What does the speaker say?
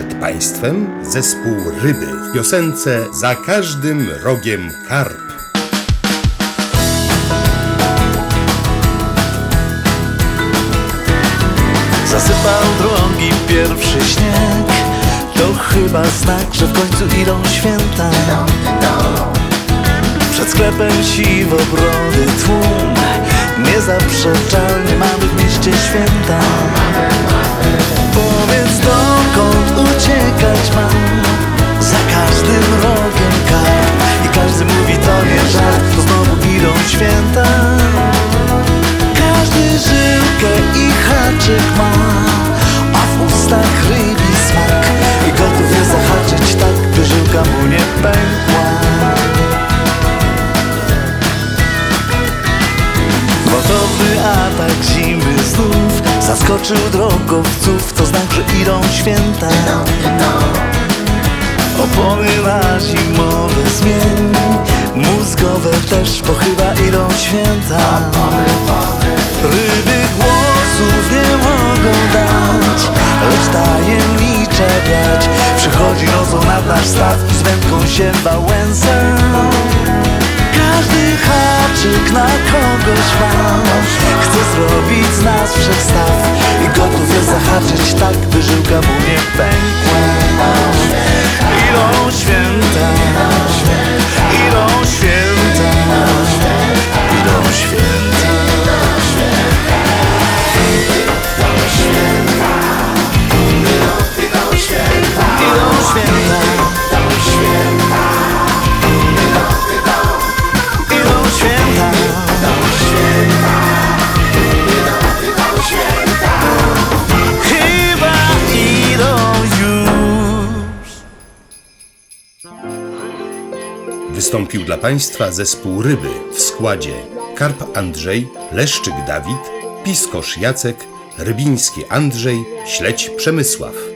Przed Państwem zespół Ryby w piosence Za każdym rogiem karp. Zasypał drogi pierwszy śnieg. To chyba znak, że w końcu idą święta. Przed sklepem siwobrody tłum. Niezaprzeczalnie mamy w mieście święta święta. Każdy żyłkę i haczyk ma A w ustach rybi smak I gotów jest zahaczyć tak, by żyłka mu nie pękła. Gwałtowny atak zimy znów Zaskoczył drogowców To znak, że idą święta. Opony na zimowe zmień Mózgowe też, bo nasz z wędką się wałęsa Każdy haczyk na kogoś ma Chce zrobić z nas wszechstaw I gotów jest zahaczyć tak By żyłka mu nie pękła Wystąpił dla Państwa zespół Ryby w składzie Karp Andrzej, Leszczyk Dawid, Piskosz Jacek, Rybiński Andrzej, Śledź Przemysław.